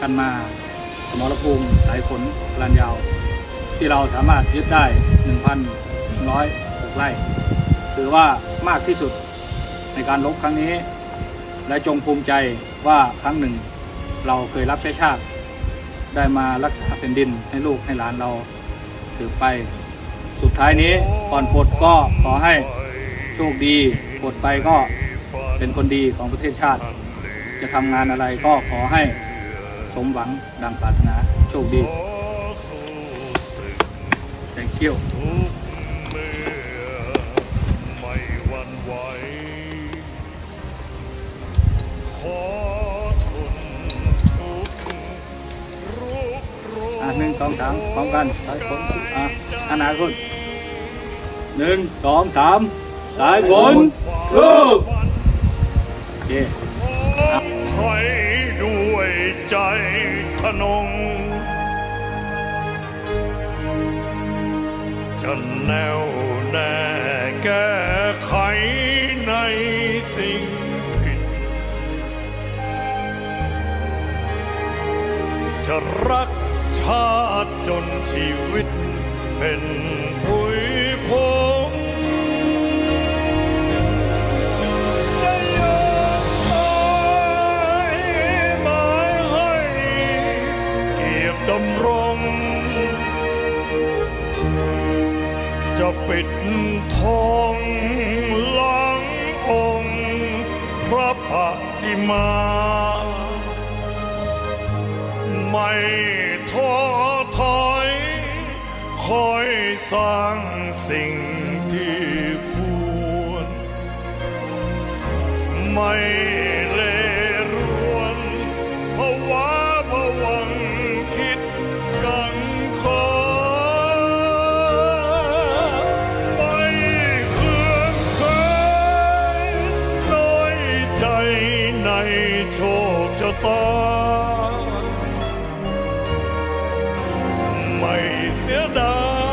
กันมาสมรภูมิสายฝนลานยาว ที่เราสามารถยึดได้ 1,106ไร่ถือว่ามากที่สุดในการลบครั้งนี้ และจงภูมิใจว่าครั้งหนึ่ง เราเคยรับใช้ชาติ ได้มารักษาแผ่นดินให้ลูกให้หลานเราสืบไป สุดท้ายนี้ก่อนปลดก็ขอให้โชคดีปลดไปก็เป็นคนดีของประเทศชาติ จะทำงานอะไรก็ขอให้ สมหวังดังปรารถนาโชคดี thank you ทุกเมื่อไม่หวันไหวขอทนทุกข์รุกโรอะหนึ่งสองสามพร้อมกันสายฝนอะอนาคตหนึ่งสองสามสายฝนสู้โอเคให้ด้วย ใจทะนง จะแน่วแน่แก้ไขในสิ่งผิด จะรักชาติจนชีวิตเป็นผุ จะปิดทองหลังองค์พระปฏิมา ไม่ท้อถอยคอยสร้างสิ่งที่ควร ไม่ โชคชะตา ไม่เสียดาย